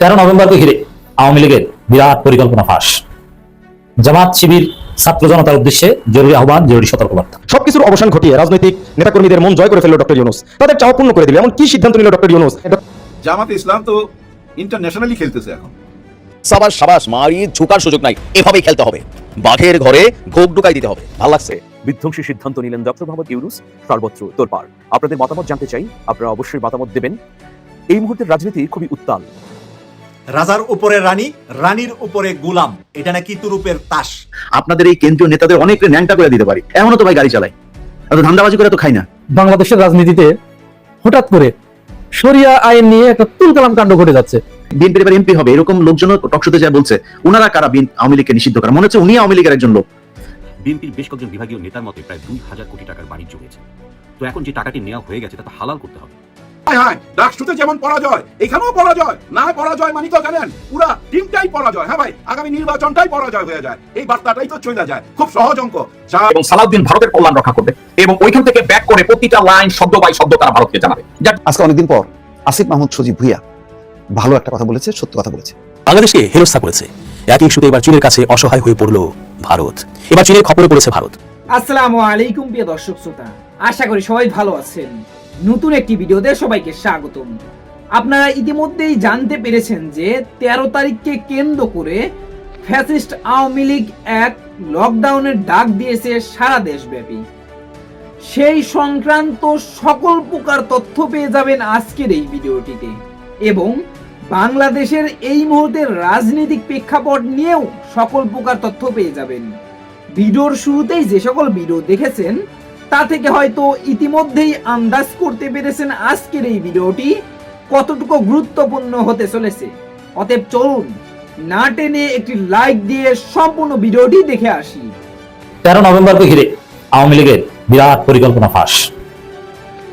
তেরো নভেম্বরকে ঘিরে আওয়ামী লীগের বিরাট পরিকল্পনা ফাঁস। জামাত শিবির ছাত্র জনতার উদ্দেশ্যে জরুরি আহ্বান জরুরি সতর্কবার্তা। সবকিছুর অবসান ঘটিয়ে রাজনৈতিক নেতাকর্মীদের মন জয় করে ফেলল ডক্টর ইউনুস। তাদের চাওয়া পূর্ণ করে দিল এমন কি সিদ্ধান্ত নিল ডক্টর ইউনুস। জামাতে ইসলাম তো ইন্টারন্যাশনালি খেলতেছে এখন। সাবাস সাবাস মারি ঝুকার সুযোগ নাই এভাবেই খেলতে হবে। বাঘের ঘরে ঘোক ঢুকাই দিতে হবে। ভালো লাগছে? বিধ্বংসী সিদ্ধান্ত নিলেন ডক্টর মোহাম্মদ ইউনুস সর্বত্র তোরপাড় আপনাদের মতামত জানতে চাই আপনারা অবশ্যই মতামত দেবেন। এই মুহূর্তের রাজনীতি খুবই উত্তাল। রাজার উপরে রানী রানীর উপরে গুলাম। এটা নাকি তুরুপের তাস। আপনাদের এই কেন্দ্রীয় নেতাদের অনেক ন্যাংটা করে দিতে পারি। এমনও তো ভাই গাড়ি চালাই এত ধান্দাবাজি করে তো খাই না। বাংলাদেশের রাজনীতিতে হঠাৎ করে শরিয়া আইন নিয়ে একটা তুলকালাম কাণ্ড ঘটে যাচ্ছে। বিএনপির এবার এমপি হবে এরকম লোকজন টকশোতে যা বলছে ওনারা কারা বিএন- আওয়ামী লীগকে নিষিদ্ধ করা? মনে হচ্ছে উনি আওয়ামী লীগের একজন লোক। বিএনপির বেশ কয়েকজন বিভাগীয় নেতার মতে প্রায় দুই হাজার কোটি টাকার বাণিজ্য হয়েছে। তো এখন যে টাকাটি নেওয়া হয়ে গেছে তা তো হালাল করতে হবে। হায় হায়। ডাকসুতে যেমন পরাজয় এখানেও পরাজয়। না পরাজয় মানি তো জানেন পুরা টিমটাই পরাজয়। হ্যাঁ ভাই আগামী নির্বাচনটাই পরাজয় হয়ে যায়। এই বার্তাটাই তো চলে যায়। খুব সহজ অঙ্ক। এবং সালাউদ্দিন ভারতের কল্যাণ রক্ষা করবে এবং ওইখান থেকে ব্যাক করে প্রতিটা লাইন শব্দ বাই শব্দ তারা ভারতকে জানাবে। আজকে অনেকদিন পর আসিফ মাহমুদ সজীব ভুইয়া ভালো একটা কথা বলেছে সত্য কথা বলেছে। বাংলাদেশকে হেনস্থা করেছে। একই ইস্যুতে এবার চীনের কাছে অসহায় হয়ে পড়ল ভারত। এবার চীনের খবরে পড়েছে ভারত। আসসালামু আলাইকুম প্রিয় দর্শক শ্রোতা। আশা করি সবাই ভালো আছেন। নতুন একটি ভিডিওতে সবাইকে স্বাগতম। আপনারা ইতিমধ্যেই জানতে পেরেছেন যে তেরো তারিখকে কেন্দ্র করে ফ্যাসিস্ট আওয়ামী লীগ এক লকডাউনের ডাক দিয়েছে সারা দেশব্যাপী। সেই সংক্রান্ত সকল প্রকার তথ্য পেয়ে যাবেন আজকের এই ভিডিওটিতে এবং বাংলাদেশের এই মুহূর্তের রাজনৈতিক প্রেক্ষাপট নিয়েও সকল প্রকার তথ্য পেয়ে যাবেন। ভিডিওর শুরুতেই যে সকল ভিডিও দেখেছেন তা থেকে হয়তো ইতিমধ্যেই আন্দাজ করতে পেরেছেন আজকের এই ভিডিওটি। কতটুকু গুরুত্বপূর্ণ হতে চলেছে? অতএব চলুন না টেনে একটি লাইক দিয়ে সম্পূর্ণ ভিডিওটি দেখে আসি। তেরো নভেম্বরকে ঘিরে আওয়ামী লীগের বিরাট পরিকল্পনা ফাঁস।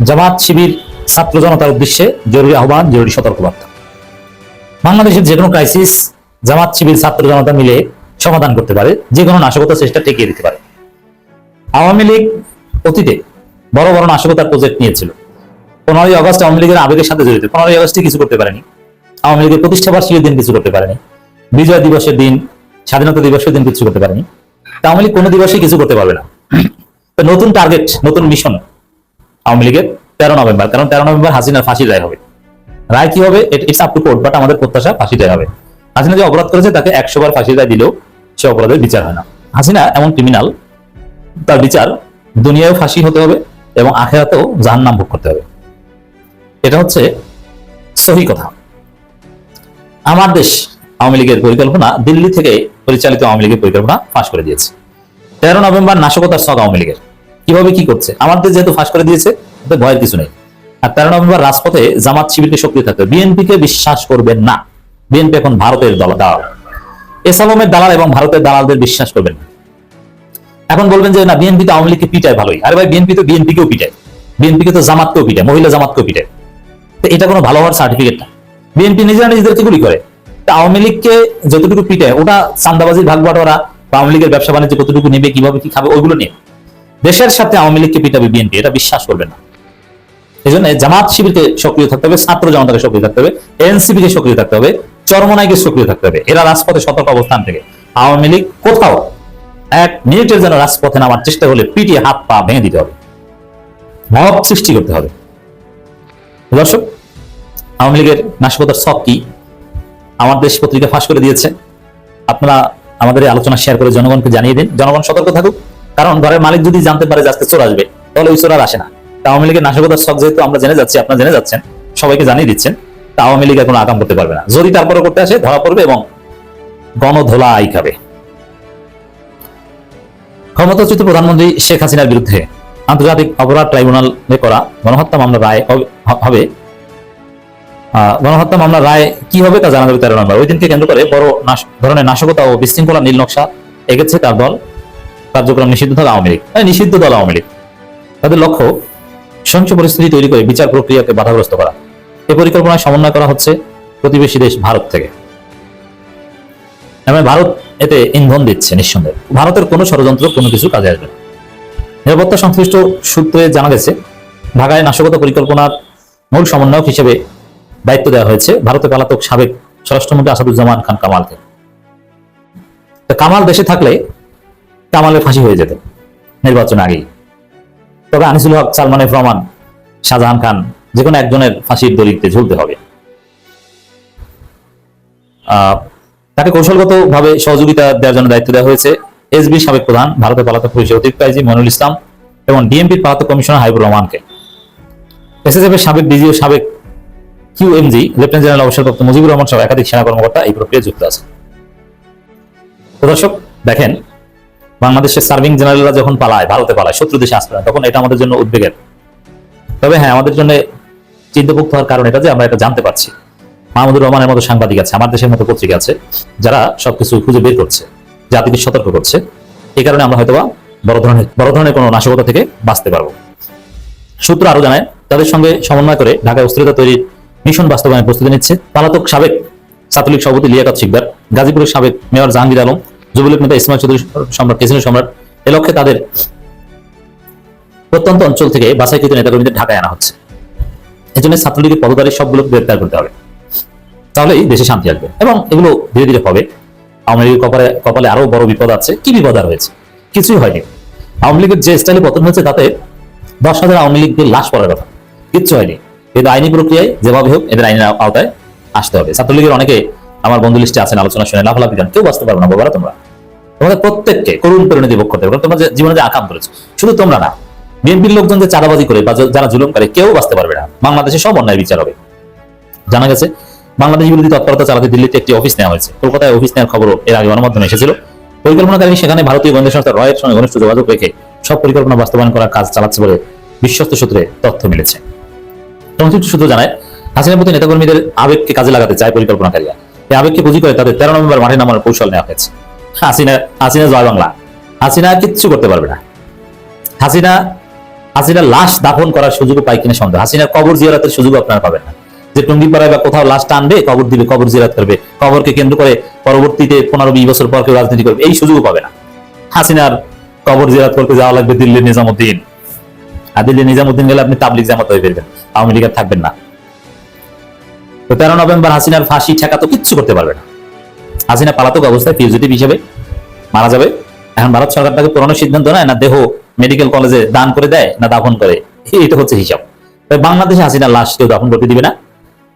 জামাত শিবির ছাত্র জনতার উদ্দেশ্যে জরুরি আহ্বান, জরুরি সতর্কবার্তা। বাংলাদেশের যে কোনো ক্রাইসিস জামাত শিবির ছাত্র জনতা মিলে সমাধান করতে পারে যে কোনো নাশকতা চেষ্টা ঠেকিয়ে দিতে পারে। আওয়ামী লীগ অতীতে বড় বড় নাশকতার প্রজেক্ট নিয়েছিল। পনেরোই আগস্ট আওয়ামী লীগের আবেগের সাথে জড়িত। পনেরোই আগস্টে কিছু করতে পারেনি। আওয়ামী লীগের প্রতিষ্ঠা বার্ষিকীর দিন কিছু করতে পারেনি। বিজয় দিবসের দিন, স্বাধীনতা দিবসের দিন কিছু করতে পারেনি। তা আওয়ামী লীগ কোনো দিবসে কিছু করতে পারবে না। তো নতুন টার্গেট নতুন মিশন আওয়ামী লীগের তেরো নভেম্বর। কারণ তেরো নভেম্বর হাসিনার ফাঁসি রায় হবে। রায় কি হবে? It's up to court but আমাদের প্রত্যাশা ফাঁসি রায় হবে। হাসিনা যে অপরাধ করেছে, তাকে একশো বার ফাঁসির রায় দিলেও সে অপরাধের বিচার হয় না। হাসিনা এমন ক্রিমিনাল তার বিচার দুনিয়ায় ফাঁসি হতে হবে এবং আখেরাতেও জাহান্নাম ভোগ করতে হবে। এটা হচ্ছে সহি কথা। আমার দেশ আওয়ামী লীগের পরিকল্পনা দিল্লি থেকে পরিচালিত আওয়ামী লীগের পরিকল্পনা ফাঁস করে দিয়েছে। তেরো নভেম্বর নাশকতার শখ আওয়ামী লীগের। কীভাবে কি করছে? আমাদের যেহেতু ফাঁস করে দিয়েছে ভয়ের কিছু নেই। আর তেরো নভেম্বর রাজপথে জামাত শিবিরকে সক্রিয় থাকতে বিএনপি কে বিশ্বাস করবেন না। বিএনপি এখন ভারতের দল, দালাল। এসালমের দালাল এবং ভারতের দালালদের বিশ্বাস করবেন না। এখন বলবেন যে, না বিএনপি তো আওয়ামী লীগকে পিটায় ভালোই। আরে ভাই বিএনপি তো বিএনপি কেও পিটায়। বিএনপি কে তো জামাতকেও পিটায়, মহিলা জামাতকেও পিটায়। তো এটা কোনো ভালো হওয়ার সার্টিফিকেট না। বিএনপি নিজেরা নিজেদেরকে গুলি করে। তা আওয়ামী লীগকে যতটুকু পিটায়, ওটা চান্দাবাজির ভাগ বাটোয়ারা বা আওয়ামী লীগের ব্যবসা বাণিজ্য কতটুকু নেবে, কীভাবে কি খাবে, ওইগুলো নিয়ে। দেশের সাথে আওয়ামী লীগকে পিটাবে বিএনপি এটা বিশ্বাস করবে না। এই জন্য জামাত শিবিরকে সক্রিয় থাকতে হবে, ছাত্র জনতাকে সক্রিয় থাকতে হবে এনসিপি কে সক্রিয় থাকতে হবে, চরমনাইকে সক্রিয় থাকতে হবে। এরা রাজপথে সতর্ক অবস্থান থেকে। আওয়ামী লীগ কোথাও এক মিনিটের যেন রাজপথে নামার চেষ্টা হলে পিটিয়ে হাত পা ভেঙে দিতে হবে। মব সৃষ্টি করতে হবে। দর্শক, আওয়ামী লীগের নাশকতার সব কি? আমার দেশ পত্রিকা ফাঁস করে দিয়েছে। আপনারা আমাদের আলোচনা শেয়ার করে জনগণকে জানিয়ে দিন। জনগণ সতর্ক থাকুক। কারণ ঘরের মালিক যদি জানতে পারে যে আজকে চোর আসবে, তাহলে ওই চোর আর আসে না। আওয়ামী লীগের নাশকতার শখ যেহেতু আমরা জেনে যাচ্ছি, আপনারা জেনে যাচ্ছেন, সবাইকে জানিয়ে দিচ্ছেন, তা আওয়ামী লীগ এখন আগাম করতে পারবে না। যদি তারপরে করতে আসে, ধরা পড়বে এবং গণধোলা আই খাবে। ক্ষমতাচ্যুত প্রধানমন্ত্রী শেখ হাসিনার বিরুদ্ধে আন্তর্জাতিক অপরাধ ট্রাইব্যুনালে করা গণহত্যা মামলার রায় হবে- গণহত্যা মামলার রায় কি হবে তা জানা যাবে তেরো নম্বর। ওই দিনকে কেন্দ্র করে বড় ধরনের নাশকতা ও বিশৃঙ্খলা নীল নকশা এগেছে তার দল। কার্যক্রম নিষিদ্ধ দল আওয়ামী লীগ। এই নিষিদ্ধ দল আওয়ামী লীগ। তাদের লক্ষ্য, সহিংস পরিস্থিতি তৈরি করে বিচার প্রক্রিয়াকে বাধাগ্রস্ত করা। এ পরিকল্পনায় সমন্বয় করা হচ্ছে প্রতিবেশী দেশ ভারত থেকে। এমন ভারত এতে ইন্ধন দিচ্ছে নিঃসন্দেহে। ভারতের কোনো ষড়যন্ত্র, কোনো কিছু কাজে আসবে না। নিরাপত্তা সংশ্লিষ্ট সূত্রে জানা গেছে, ঢাকায় নাশকতা পরিকল্পনার মূল সমন্বয়ক হিসেবে দায়িত্ব দেওয়া হয়েছে ভারতে পলাতক সাবেক স্বরাষ্ট্রমন্ত্রী আসাদুজ্জামান খান কামালকে। কামাল দেশে থাকলে কামালের ফাঁসি হয়ে যেত নির্বাচন আগেই। তবে আনিসুল হক, সালমান এফ রহমান, শাহজাহান খান যে কোনো একজনের ফাঁসির দলিতে ঝুলতে হবে। তাকে কৌশলগত ভাবে সহযোগিতা দেওয়ার জন্য দায়িত্ব দেওয়া হয়েছে এসবি সাবেক প্রধান, ভারতের পলাতক পুলিশের অতিরিক্ত আইজি মনুল ইসলাম এবং ডিএমপির পলাতক কমিশনার হাইবুর রহমানকে। এসএসএফ এর সাবেক ডিজি ও সাবেক কিউএমজি লেফটেন্যান্ট জেনারেল অবসরপ্রাপ্ত মুজিবুর রহমান সহ একাধিক সেনা কর্মকর্তা এই প্রক্রিয়ায় যুক্ত আছে দর্শক, দেখেন, বাংলাদেশের সার্ভিং জেনারেলরা যখন পালায়, ভারতে পালায়, শত্রু দেশে আসতে তখন এটা আমাদের জন্য উদ্বেগের। তবে হ্যাঁ আমাদের জন্য চিন্তাভুক্ত হওয়ার কারণ এটা যে আমরা এটা জানতে পারছি। মাহমুদুর রহমানের মতো সাংবাদিক আছে, আমার দেশের মতো পত্রিকা আছে, যারা সবকিছু খুঁজে বের করছে, জাতিকে সতর্ক করছে। এই কারণে আমরা হয়তোবা বড় ধরনের বড় ধরনের কোনো নাশকতা থেকে বাঁচতে পারব। সূত্র আরও জানায়, তাদের সঙ্গে সমন্বয় করে ঢাকায় অস্থিরতা তৈরির মিশন বাস্তবায়নের প্রস্তুতি নিচ্ছে পালাতক সাবেক ছাত্রলীগ সভাপতি লিয়াকত শিকদার, গাজীপুরের সাবেক মেয়র জাহাঙ্গীর আলম, যুবলীগ নেতা ইসমাইল চৌধুরী সম্রাট কেসিনো সম্রাট, এ লক্ষ্যে তাদের প্রত্যন্ত অঞ্চল থেকে বাছাইকৃত নেতাকর্মীদের ঢাকায় আনা হচ্ছে। এজন্য ছাত্রলীগের পদধারী সবগুলোকে গ্রেপ্তার করতে হবে। তাহলেই দেশে শান্তি আসবে। এবং এগুলো ধীরে ধীরে হবে। আওয়ামী লীগের কপালে কপালে আরও বড় বিপদ আছে। কি বিপদ আর হয়েছে? কিছুই হয়নি। আওয়ামী লীগের যে স্টাইলে পতন হয়েছে, তাতে দশ হাজার আওয়ামী লীগদের লাশ পড়ার কথা। কিচ্ছু হয়নি। কিন্তু আইনি প্রক্রিয়ায় যেভাবে হোক, এদের আইনের আওতায় আসতে হবে। ছাত্রলীগের অনেকে আমার বন্ধু লিস্টে আছেন, আলোচনা শুনে লাফালাফি যান কেউ বাঁচতে পারবে না বলবা তোমরা। তোমাদের প্রত্যেককে করুণ পরিণতি ভোগ করতে হবে। তোমরা যে জীবনে যে আকাম করেছ, শুধু তোমরা না, বিএনপির লোকজন যে চাঁদাবাজি করে বা যারা জুলুম করে, কেউ বাঁচতে পারবে না। বাংলাদেশে সব অন্যায় বিচার হবে। জানা গেছে বাংলাদেশ বিরোধী তৎপরতা চালাতে দিল্লিতে একটি অফিস নেওয়া হয়েছে। কলকাতায় অফিস নেওয়ার খবরও এর আগে গণমাধ্যমে এসেছিল। পরিকল্পনাকারী সেখানে ভারতীয় গোয়েন্দা সংস্থা রয়ের সঙ্গে ঘনিষ্ঠ যোগাযোগ রেখে সব পরিকল্পনা বাস্তবায়ন করার কাজ চালাচ্ছে বলে বিশ্বস্ত সূত্রে তথ্য মিলেছে। সংশ্লিষ্ট সূত্র জানায়, হাসিনার প্রতি নেতাকর্মীদের আবেগকে কাজে লাগাতে চায় পরিকল্পনাকারীরা। এই আবেগকে পুঁজি করে তাদের তেরো নভেম্বর মাঠে নামার কৌশল নেওয়া হয়েছে। হাসিনা হাসিনা জয় বাংলা। হাসিনা কিচ্ছু করতে পারবে না। হাসিনা, হাসিনার লাশ দাফন করার সুযোগ পাই কিনা সন্দেহ। হাসিনার কবর জিয়ারাতের সুযোগ আপনারা পাবেন না। যে টুঙ্গিপাড়ায় বা কোথাও লাশ টানবে, কবর দিবে, কবর জিয়ারাত করবে, কবরকে কেন্দ্র করে পরবর্তীতে পনেরো বিশ বছর পর কেউ রাজনীতি করবে, এই সুযোগও পাবে না। হাসিনার কবর জিয়ারাত করতে যাওয়া লাগবে দিল্লির নিজামুদ্দিন। আর দিল্লি নিজামুদ্দিন গেলে আপনি তাবলিক জামাত হয়ে ফেলবেন আওয়ামী লীগের থাকবেন না। তো তেরো নভেম্বর হাসিনার ফাঁসি, ঠেকা তো কিচ্ছু করতে পারবে না। হাসিনা পালাতক অবস্থায় ফিউজিটিভ হিসেবে মারা যাবে। এখন ভারত সরকার তাকে পুরনো সিদ্ধান্ত নেয় না দেহ মেডিকেল কলেজে দান করে দেয় না দাফন করে এটা হচ্ছে হিসাব। তবে বাংলাদেশে হাসিনার লাশ কেউ দাফন করতে দিবে না।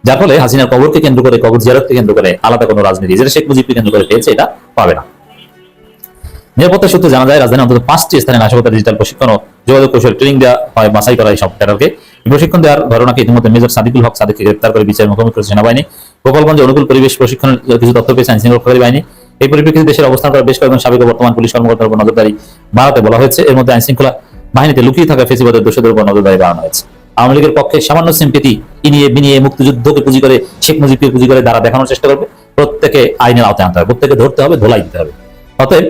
যার ফলে হাসিনার কবরকে কেন্দ্র করে, কবর জিয়ারতকে কেন্দ্র করে আলাদা কোনো রাজনীতি। যেটা শেখ মুজিবকে কেন্দ্র করে পেয়েছে, এটা পাবে না। নিরাপত্তা সূত্রে জানা যায় রাজধানী অন্তত পাঁচটি স্থানে নাশকতা ডিজিটাল প্রশিক্ষণ ও যোগাযোগ কৌশল ট্রেনিং দেওয়া হয় বাছাই করা এই সব ক্যাডারকে প্রশিক্ষণ দেওয়ার ঘটনাকে ইতিমধ্যে মেজর সাদিকুল হক সাদিককে গ্রেপ্তার করে বিচারের মুখোমুখি করেছে সেনাবাহিনী। গোপালগঞ্জে অনুকূল পরিবেশ প্রশিক্ষণের কিছু তথ্য পেয়েছে আইন শৃঙ্খলা বাহিনী। এই পরিপ্রেক্ষিতে দেশের অবস্থান করা বেশ কয়েকজন সাবেক বর্তমান পুলিশ কর্মকর্তার উপর নজরদারি বাড়াতে বলা হয়েছে। এর মধ্যে আইন শৃঙ্খলা বাহিনীতে লুকিয়ে থাকা ফেসিবাদের দোষদের উপর নজরদারি বাড়ানো হয়েছে। আওয়ামী লীগের পক্ষে সামান্য সিম্পিতি ইনিয়ে বিনিয়ে মুক্তিযুদ্ধকে পুঁজি করে শেখ মুজিবকে পুঁজি করে দ্বারা দেখানোর চেষ্টা করবে। প্রত্যেকে আইনের আওতায় আনতে হবে, প্রত্যেকে ধরতে হবে, ধোলাই দিতে হবে। অতএব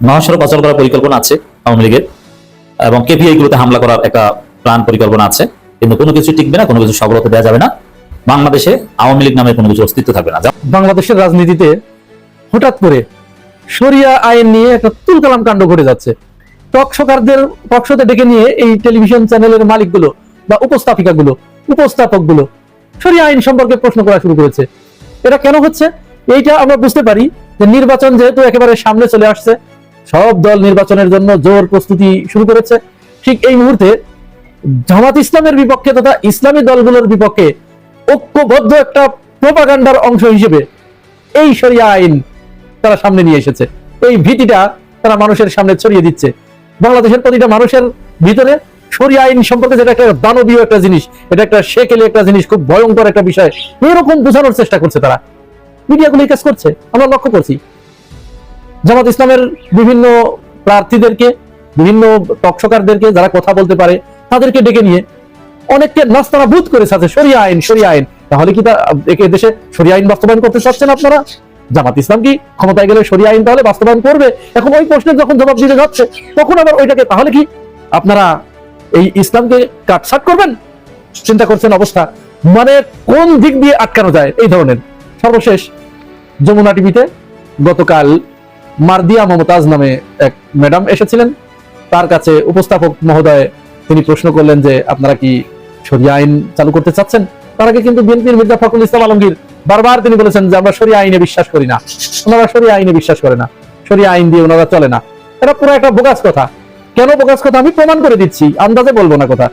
মহাসড়ক অচল করার পরিকল্পনা আছে আওয়ামী লীগের এবং কেপিআই গুলোতে হামলা করার একটা প্ল্যান পরিকল্পনা আছে। কিন্তু কোনো কিছু টিকবে না, কোনো কিছু সফলতা দেওয়া যাবে না। বাংলাদেশে আওয়ামী লীগ নামে কোনো কিছু অস্তিত্ব থাকবে না। বাংলাদেশের রাজনীতিতে হঠাৎ করে শরিয়া আইন নিয়ে একটা তুলকালাম কাণ্ড ঘটে যাচ্ছে। টকশকারদের পক্ষতে ডেকে নিয়ে এই টেলিভিশন চ্যানেলের মালিকগুলো বা উপস্থাপিকাগুলো, উপস্থাপকগুলো শরিয়া আইন সম্পর্কে প্রশ্ন করা শুরু করেছে। এটা কেন হচ্ছে? এইটা আমরা বুঝতে পারি যে নির্বাচন যেহেতু একেবারে সামনে চলে আসছে, সব দল নির্বাচনের জন্য জোর প্রস্তুতি শুরু করেছে। ঠিক এই মুহূর্তে জামাত ইসলামের বিপক্ষে তথা ইসলামী দলগুলোর বিপক্ষে ঐক্যবদ্ধ একটা প্রোপাগান্ডার অংশ হিসেবে এই শরিয়া আইন তারা সামনে নিয়ে এসেছে। এই ভীতিটা তারা মানুষের সামনে ছড়িয়ে দিচ্ছে। বাংলাদেশের প্রতিটা মানুষের ভিতরে শরিয়া আইন সম্পর্কে যেটা একটা দানবীয় একটা জিনিস, এটা একটা সেকেলে একটা জিনিস, খুব ভয়ঙ্কর একটা বিষয়, এরকম বোঝানোর চেষ্টা করছে তারা। মিডিয়াগুলো এই কাজ করছে, আমরা লক্ষ্য করছি। জামাত ইসলামের বিভিন্ন প্রার্থীদেরকে, বিভিন্ন টকশকারদেরকে যারা কথা বলতে পারে, তাদেরকে ডেকে নিয়ে অনেককে নাস্তানা বুধ করে সাথে সরিয়া আইন সরিয়া আইন। তাহলে কি তা, একে দেশে সরিয়া আইন বাস্তবায়ন করতে চাচ্ছেন আপনারা? জামাত ইসলাম কি ক্ষমতায় গেলে সরিয়া আইন তাহলে বাস্তবায়ন করবে? এখন ওই প্রশ্নের যখন জবাব দিতে যাচ্ছে, তখন আবার ওইটাকে, তাহলে কি আপনারা এই ইসলামকে কাটছাট করবেন? চিন্তা করছেন অবস্থা। মানে কোন দিক দিয়ে আটকানো যায়? এই ধরনের। সর্বশেষ, যমুনা টিভিতে গতকাল মার্দিয়া মমতাজ নামে এক ম্যাডাম এসেছিলেন। তার কাছে উপস্থাপক মহোদয় তিনি প্রশ্ন করলেন যে, আপনারা কি সরিয়া আইন চালু করতে চাচ্ছেন? তার আগে কিন্তু বিএনপির মির্জা ফখরুল ইসলাম আলমগীর বারবার তিনি বলেছেন যে, আমরা সরিয়া আইনে বিশ্বাস করি না। ওনারা সরিয়া আইনে বিশ্বাস করে না। সরিয়া আইন দিয়ে ওনারা চলে না। এটা পুরো একটা বোগাস কথা। কেন বোগাস কথা? আমি প্রমাণ করে দিচ্ছি, আন্দাজে বলব না কথা।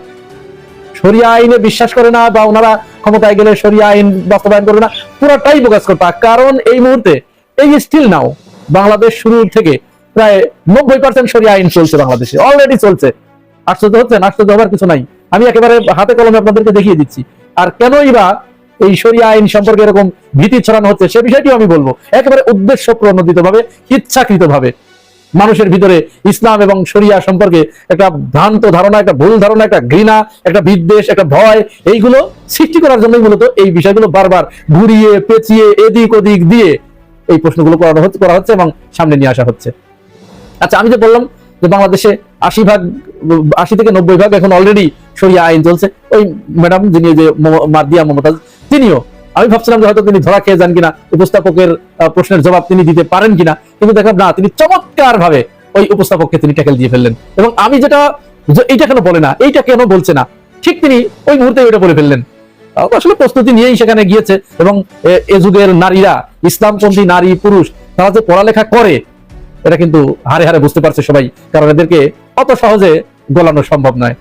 সরিয়া আইনে বিশ্বাস করে না বা ওনারা ক্ষমতায় গেলে সরিয়া আইন বাস্তবায়ন করবে না, পুরোটাই বোগাস কথা কারণ এই মুহূর্তে এই স্টিল নাও বাংলাদেশ শুরু থেকে প্রায় নব্বই পার্সেন্ট সরিয়া আইন চলছে বাংলাদেশে অলরেডি চলছে। আশ্চর্য হচ্ছে আশ্চর্য হবার কিছু নাই। আমি একেবারে হাতে কলমে আপনাদেরকে দেখিয়ে দিচ্ছি। আর কেনই বা এই সরিয়া আইন সম্পর্কে এরকম ভীতি ছড়ানো হচ্ছে, সে বিষয়টিও আমি বলব। একেবারে উদ্দেশ্য প্রণোদিত ভাবে ইচ্ছাকৃত ভাবে মানুষের ভিতরে ইসলাম এবং শরিয়া সম্পর্কে একটা ভ্রান্ত ধারণা, একটা ভুল ধারণা, একটা ঘৃণা, একটা বিদ্বেষ, একটা ভয়, এইগুলো সৃষ্টি করার জন্যই মূলত এই বিষয়গুলো বারবার ঘুরিয়ে, পেঁচিয়ে, এদিক ওদিক দিয়ে এই প্রশ্নগুলো করানো হচ্ছে, করা হচ্ছে এবং সামনে নিয়ে আসা হচ্ছে। আচ্ছা আমি যে বললাম যে বাংলাদেশে আশি ভাগ, আশি থেকে নব্বই ভাগ এখন অলরেডি সরিয়া আইন চলছে। ওই ম্যাডাম যিনি যে মার্দিয়া মমতাজ, তিনিও আমি ভাবছিলাম যে হয়তো তিনি ধরা খেয়ে যান কিনা, উপস্থাপকের প্রশ্নের জবাব তিনি দিতে পারেন কিনা, কিন্তু দেখলাম না, তিনি চমৎকার ভাবে ওই উপস্থাপককে তিনি ট্যাকেল দিয়ে ফেললেন। এবং আমি যেটা এইটা কেন বলে না, এইটা কেন বলছে না, ঠিক তিনি ওই মুহূর্তে ওইটা বলে ফেললেন। আসলে প্রস্তুতি নিয়েই সেখানে গিয়েছে, এবং এ যুগের নারীরা, ইসলামপন্থী নারী, পুরুষ, তারা যে পড়ালেখা করে, এটা কিন্তু হারে হারে বুঝতে পারছে সবাই, কারণ এদেরকে অত সহজে গোলানো সম্ভব নয়।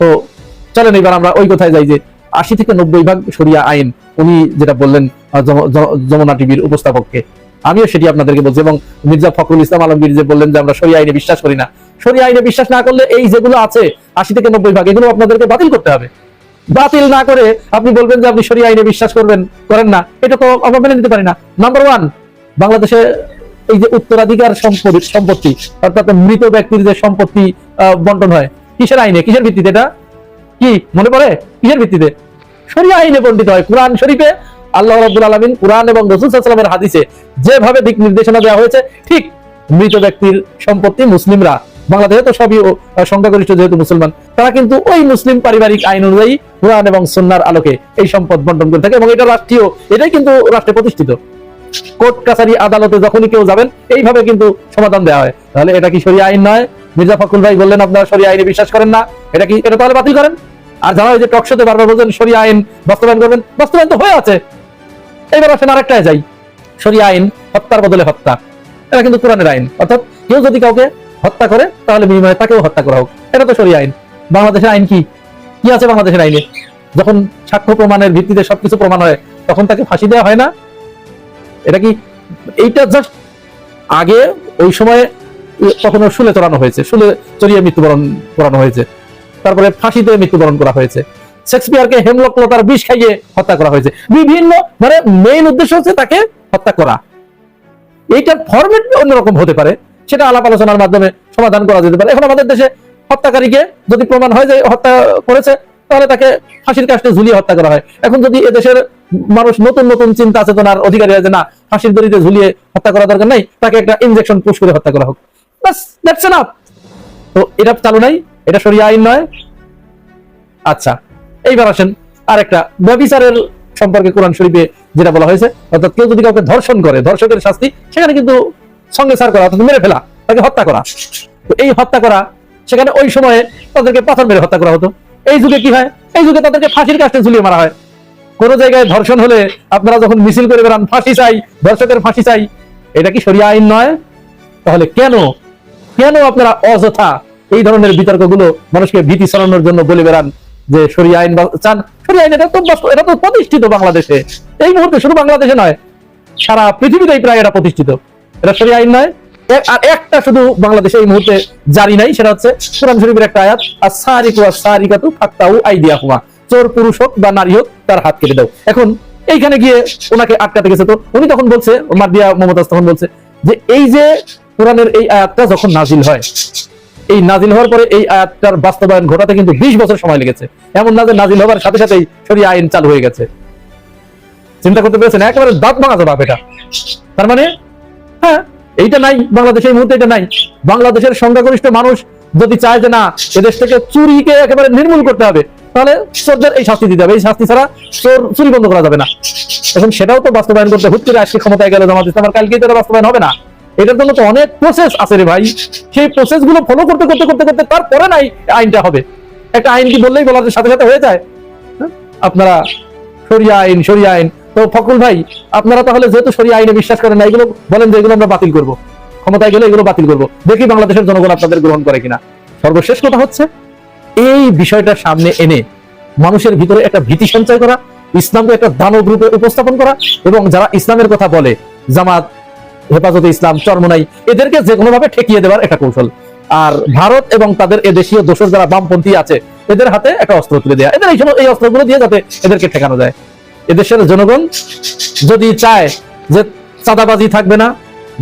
তো চলেন এবার আমরা ওই কথায় যাই যে আশি থেকে নব্বই ভাগ সরিয়া আইন উনি যেটা বললেন যমুনা টিভির উপস্থাপককে। আমিও সেটি আপনাদেরকে বলছি এবং মির্জা ফখরুল ইসলাম আলমগীর যে বললেন যে আমরা সরিয়া আইনে বিশ্বাস করি না, সরিয়া আইনে বিশ্বাস না করলে এই যেগুলো আছে, আশি থেকে নব্বই ভাগ, এগুলো আপনাদেরকে বাতিল করতে হবে। বাতিল না করে আপনি বলবেন যে আপনি সরিয়া আইনে বিশ্বাস করবেন, করেন না, এটা তো আমরা মেনে নিতে পারি না। নাম্বার ওয়ান বাংলাদেশে এই যে উত্তরাধিকার সম্পত্তি, অর্থাৎ মৃত ব্যক্তির যে সম্পত্তি বন্টন হয়, কিসের আইনে, কিসের ভিত্তিতে এটা? কি মনে পড়ে? কিসের ভিত্তিতে? শরিয়া আইনে বন্টিত হয় কোরআন শরীফে আল্লাহ রাব্বুল আলামিন কোরআন এবং রাসূল আলাইহি হাদিসে যেভাবে দিক নির্দেশনা দেওয়া হয়েছে, ঠিক মৃত ব্যক্তির সম্পত্তি মুসলিমরা, বাংলাদেশে তো সবই সংখ্যাগরিষ্ঠ যেহেতু মুসলমান, তারা কিন্তু ওই মুসলিম পারিবারিক আইন অনুযায়ী কোরআন এবং সুন্নাহর আলোকে এই সম্পদ বন্টন করে থাকে এবং এটা রাষ্ট্রীয়, এটাই কিন্তু রাষ্ট্রে প্রতিষ্ঠিত। কোর্ট, কাছারি আদালতে যখনই কেউ যাবেন, এইভাবে কিন্তু সমাধান দেওয়া হয়। তাহলে এটা কি সরিয়া আইন নয়? মির্জা ফখরুল ভাই বললেন, আপনারা সরিয়া আইনে বিশ্বাস করেন না। এটা কি, এটা তাহলে বাতিল করেন? আর যারা ওই যে টকশোতে বারবার বলছেন সরিয়া আইন বাস্তবায়ন করবেন, বাস্তবায়ন তো হয়ে আছে। এবার আসেন আরেকটায় যাই সরিয়া আইন হত্যার বদলে হত্যা। এটা কিন্তু কোরআনের আইন। অর্থাৎ কেউ যদি কাউকে হত্যা করে, তাহলে বিনিময়ে তাকেও হত্যা করা হোক। এটা তো সরিয়া আইন। বাংলাদেশের আইন কি? কি আছে বাংলাদেশের আইনে? যখন সাক্ষ্য প্রমাণের ভিত্তিতে সবকিছু প্রমাণ হয়, তখন তাকে ফাঁসি দেওয়া হয় না? এটা কি, এইটা জাস্ট আগে, ওই সময়ে কখনো শুলে চড়ানো হয়েছে। শুলে চড়িয়ে মৃত্যুবরণ করানো হয়েছে। তারপরে ফাঁসিতে মৃত্যুবরণ করা হয়েছে। শেক্সপিয়ারকে হেমলক লতার বিষ খাইয়ে হত্যা করা হয়েছে। বিভিন্ন মানে মেইন উদ্দেশ্য হচ্ছে তাকে হত্যা করা। এইটার ফরম্যাট অন্যরকম হতে পারে। সেটা আলাপ আলোচনার মাধ্যমে সমাধান করা যেতে পারে। এখন আমাদের দেশে হত্যাকারীকে যদি প্রমাণ হয় যে হত্যা করেছে, তাহলে তাকে ফাঁসির কাষ্টে ঝুলিয়ে হত্যা করা হয়। এখন যদি এদেশের মানুষ নতুন নতুন চিন্তা চেতনার অধিকারী আছে না, ফাঁসির দড়িতে ঝুলিয়ে হত্যা করা দরকার নাই, তাকে একটা ইনজেকশন পুশ করে হত্যা করা হোক। বাস দ্যাটস এনাফ তো এটা চালু নাই, এটা সরিয়া আইন নয়। আচ্ছা এইবার আসেন আরেকটা ব্যবিচারের সম্পর্কে কোরআন শরীফে যেটা বলা হয়েছে। অর্থাৎ কেউ যদি কাউকে ধর্ষণ করে, ধর্ষকের শাস্তি, সেখানে কিন্তু সঙ্গে সার করা, অর্থাৎ মেরে ফেলা, তাকে হত্যা করা। তো এই হত্যা করা, সেখানে ওই সময়ে তাদেরকে পাথর মেরে হত্যা করা হতো। এই যুগে কি হয়? এই যুগে তাদেরকে ফাঁসির কাছে ঝুলিয়ে মারা হয়। কোন জায়গায় ধর্ষণ হলে আপনারা যখন মিছিল করে বেড়ান, ফাঁসি চাই, ধর্ষকের ফাঁসি চাই, এটা কি সরিয়া আইন নয়? তাহলে কেন কেন আপনারা অযথা এই ধরনের বিতর্কগুলো মানুষকে ভীতি ছড়ানোর জন্য বলে বেড়ান? যে সরিয়া আইন চান? সরিয়া আইন, এটা তো এটা তো প্রতিষ্ঠিত বাংলাদেশে। এই মুহূর্তে শুধু বাংলাদেশে নয়, সারা পৃথিবীতেই প্রায় এটা প্রতিষ্ঠিত। এটা সরিয়া আইন নয়। আর একটা শুধু বাংলাদেশে এই মুহূর্তে জারি নাই, সেটা হচ্ছে কোরআন শরীফের একটা আয়াত আর ফাক্তাউ আইদিয়া হুমা চোর, পুরুষ হোক বা নারী হোক, তার হাত কেটে দাও। এখন এইখানে গিয়ে ওনাকে আটকাতে গেছে তো, উনি তখন বলছে, মার্দিয়া মমতাজ তখন বলছে যে, এই যে কোরআনের এই আয়াতটা যখন নাজিল হয়, এই নাজিল হওয়ার পরে এই আয়াতটার বাস্তবায়ন ঘটাতে কিন্তু বিশ বছর সময় লেগেছে। এমন না যে নাজিল হওয়ার সাথে সাথেই সরিয়া আইন চালু হয়ে গেছে। চিন্তা করতে পেরেছেন? একেবারে দাঁত ভাঙা যাবে এটা। তার মানে হ্যাঁ এইটা নাই, বাংলাদেশে এই মুহূর্তে এটা নাই। বাংলাদেশের সংখ্যাগরিষ্ঠ মানুষ যদি চায় যে না, এদেশ থেকে চুরিকে একেবারে নির্মূল করতে হবে, তাহলে চোরদের এই শাস্তি দিতে হবে। এই শাস্তি ছাড়া চোর, চুরি বন্ধ করা যাবে না। এখন সেটাও তো বাস্তবায়ন করতে হুট করে আজকে ক্ষমতায় গেল জামাত ইসলাম আর কালকেই তো বাস্তবায়ন হবে না। এটার জন্য তো অনেক প্রসেস আছে রে ভাই। সেই প্রসেসগুলো ফলো করতে করতে করতে করতে তারপরে নাই আইনটা হবে। একটা আইন কি বললেই বলার সাথে সাথে হয়ে যায়? হ্যাঁ? আপনারা সরিয়া আইন সরিয়া আইন। তো ফকুল ভাই, আপনারা তাহলে যেহেতু সরিয়া আইনে বিশ্বাস করেন না, এগুলো বলেন যে এগুলো আমরা বাতিল করব। ক্ষমতায় গেলে এগুলো বাতিল করব। দেখি বাংলাদেশের জনগণ আপনাদের গ্রহণ করে কিনা। সর্বশেষ কথা হচ্ছে, এই বিষয়টা সামনে এনে মানুষের ভিতরে একটা ভীতি সঞ্চয় করা, ইসলামকে একটা দানব রূপে উপস্থাপন করা এবং যারা ইসলামের কথা বলে, জামাত হেফাজতে ইসলাম চরমনাই এদেরকে যে কোনো ভাবে ঠেকিয়ে দেওয়ার একটা কৌশল। আর ভারত এবং তাদের এ দেশীয় দোষর যারা বামপন্থী আছে, এদের হাতে একটা অস্ত্র তুলে দেয়া। এদের এই সময় এই অস্ত্রগুলো দিয়ে যাতে এদেরকে ঠেকানো যায়। এদেশের জনগণ যদি চায় যে চাঁদাবাজি থাকবে না,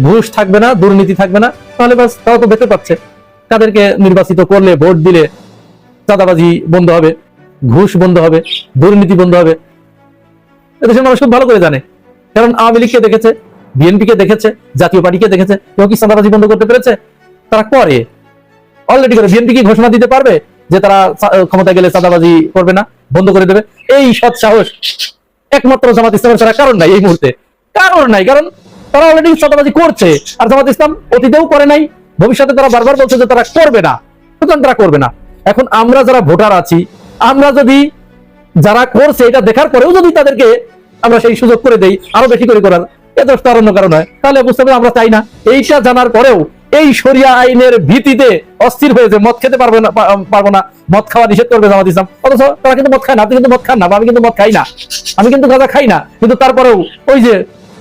ঘুষ থাকবে না, দুর্নীতি থাকবে না, তাহলে বাস তারা তো বেঁচে পাচ্ছে। তাদেরকে নির্বাচিত করলে, ভোট দিলে চাঁদাবাজি বন্ধ হবে, ঘুষ বন্ধ হবে, দুর্নীতি বন্ধ হবে। এদেশের মানুষ খুব ভালো করে জানে। কারণ আওয়ামী লীগকে দেখেছে বিএনপি কে দেখেছে, জাতীয় পার্টিকে দেখেছে, কেউ কি চাঁদাবাজি বন্ধ করতে পেরেছে? তারা করে। অলরেডি করে। বিএনপি কি ঘোষণা দিতে পারবে যে তারা ক্ষমতায় গেলে চাঁদাবাজি করবে না, বন্ধ করে দেবে? এই সৎ সাহস একমাত্র জামাত ইসলামের ছাড়া কারণ নাই এই মুহূর্তে। কারণ নাই, কারণ তারা অলরেডি চাঁদাবাজি করছে, আর জামাত ইসলাম অতীতেও করে নাই, ভবিষ্যতে তারা বারবার বলছে যে তারা করবে না। সুতরাং তারা করবে না। এখন আমরা যারা ভোটার আছি, আমরা যদি যারা করছে এটা দেখার পরেও যদি তাদেরকে আমরা সেই সুযোগ করে দেই, আরও বেশি করে করার তারপরেও ওই যে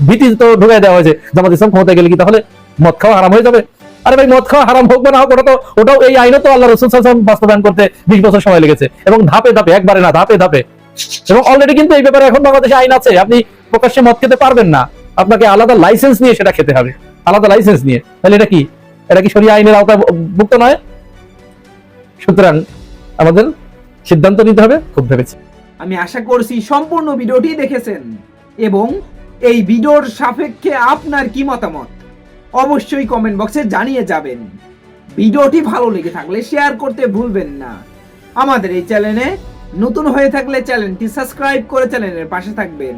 ভীতি তো ঢুকাই দেওয়া হয়েছে, জামাত ইসলাম ক্ষমতায় গেলে কি তাহলে মদ খাওয়া হারাম হয়ে যাবে? আরে ভাই, মদ খাওয়া হারাম হোক না হোক, ওটা তো ওটাও এই আইনও তো আল্লাহ রসুল বাস্তবায়ন করতে বিশ বছর সময় লেগেছে। এবং ধাপে ধাপে, একবারে না, ধাপে ধাপে। এবং অলরেডি কিন্তু এই ব্যাপারে এখন বাংলাদেশে আইন আছে। আপনি প্রকাশ্যে মদ খেতে পারবেন না। আপনাকে আলাদা লাইসেন্স নিয়ে সেটা খেতে হবে। আলাদা লাইসেন্স নিয়ে। তাহলে এটা কি? এটা কি সরিয়া আইনের আওতায় ভুক্ত নয়? সুতরাং আমাদের সিদ্ধান্ত নিতে হবে, খুব ভেবেছি। আমি আশা করছি সম্পূর্ণ ভিডিওটি দেখেছেন এবং এই ভিডিওর সাপেক্ষে আপনার কি মতামত? অবশ্যই কমেন্ট বক্সে জানিয়ে যাবেন। ভিডিওটি ভালো লেগে থাকলে শেয়ার করতে ভুলবেন না। আমাদের এই চ্যানেলে নতুন হয়ে থাকলে চ্যানেলটি সাবস্ক্রাইব করে চ্যানেলের পাশে থাকবেন।